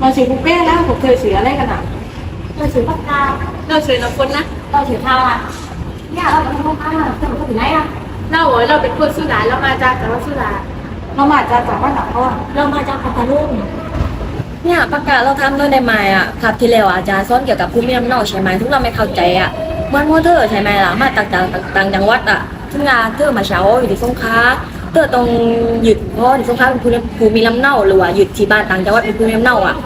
มาชื่อปุ๊กเป้แล้วผมเคยชื่ออะไรกันอะเราถือปากกาเราชื่อน้ำฝนนะเราถือข้าวอะเนี่ยเราเป็นลูกค้าเราเป็นคนที่ไหนอะเราเหรอเราเป็นคนสุราษฎร์เรามาจากจังหวัดสุราษฎร์เรามาจากจังหวัดไหนเขาอะเรามาจากพัทลุงเนี่ยประกาศเราทำด้วยในไม้อะครับที่แล้วอาจารย์สอนเกี่ยวกับภูมิลำเนาใช่ไหมทุกเราไม่เข้าใจอะเหมื่อนว่าเธอใช่ไหมล่ะมาต่างต่างต่างจังหวัดอะทุกงานเธอมาเช้าอยู่ที่สงขลา เธอต้องหยุดเพราะที่สงขลาเป็นภูมิลำเนาหรือว่าหยุดที่บ้านต่างจังหวัดเป็นภูมิลำเนาอะ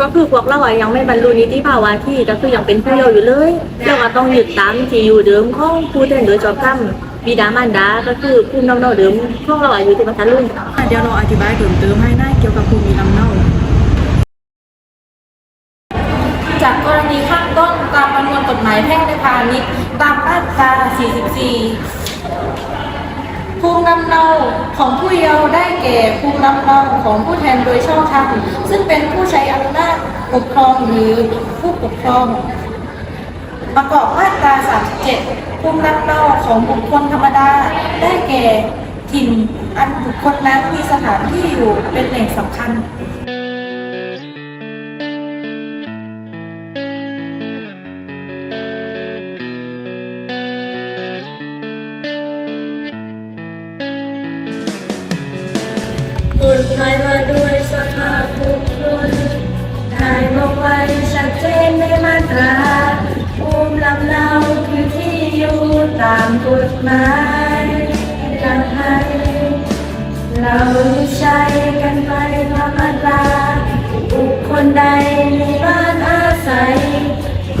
ก็คือพวกเราอะยังไม่บรรลุนิติภาวะที่ก็คือยังเป็นผู้เยาว์อยู่เลยเราก็ต้องหยุดตามที่อยู่เดิมของผู้แทนโดยชอบธรรมบิดามารดาก็คือภูมิลำเนาเดิมของเราอายุที่พัทลุงเดี๋ยวเราอธิบายเพิ่มเติมให้นะเกี่ยวกับภูมิลำเนาจากกรณีข้างต้นตามประมวลกฎหมายแพ่งและพาณิชย์ตามมาตรา 44 ภูมิลำเนาของผู้เยาว์ได้แก่ภูมิลำเนาของผู้แทนโดยชอบธรรมซึ่งเป็นผู้ใช้อำนาจปกครองหรือผู้ปกครอง ประกอบมาตรา 37 ภูมิลำเนาของบุคคลธรรมดา ได้แก่ถิ่นอันบุคคลนั้นมีสถานที่อยู่เป็นแหล่งสำคัญ ตามกฎหมายการให้เราใช้กันไปธรรมดาบุคคลใดมีบ้านอาศัย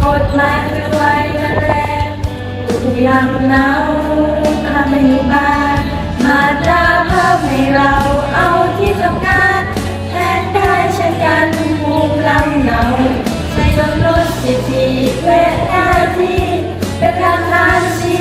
กฎหมายคือไว้นั่นแหละภูมิลำเนาถ้าไม่มีบ้านมาตราภาพให้เราเอาที่ทำงานแทนได้เช่นกันภูมิลำเนาใช้ลดลดสิทธิเวทนาที่เป็นทางการชี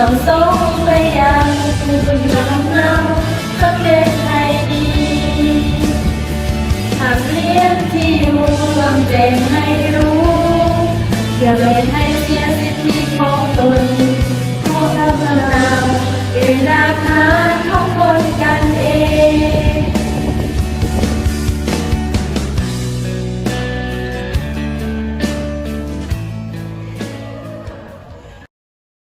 ต้องสงไปยังคุณลำเนาำทำเทศไทยดีหากเรียนที่อยู่ลำเจนให้รู้อย่าเล่นให้เสียสิทธิของตนเผู้พัฒนาเรียนรัก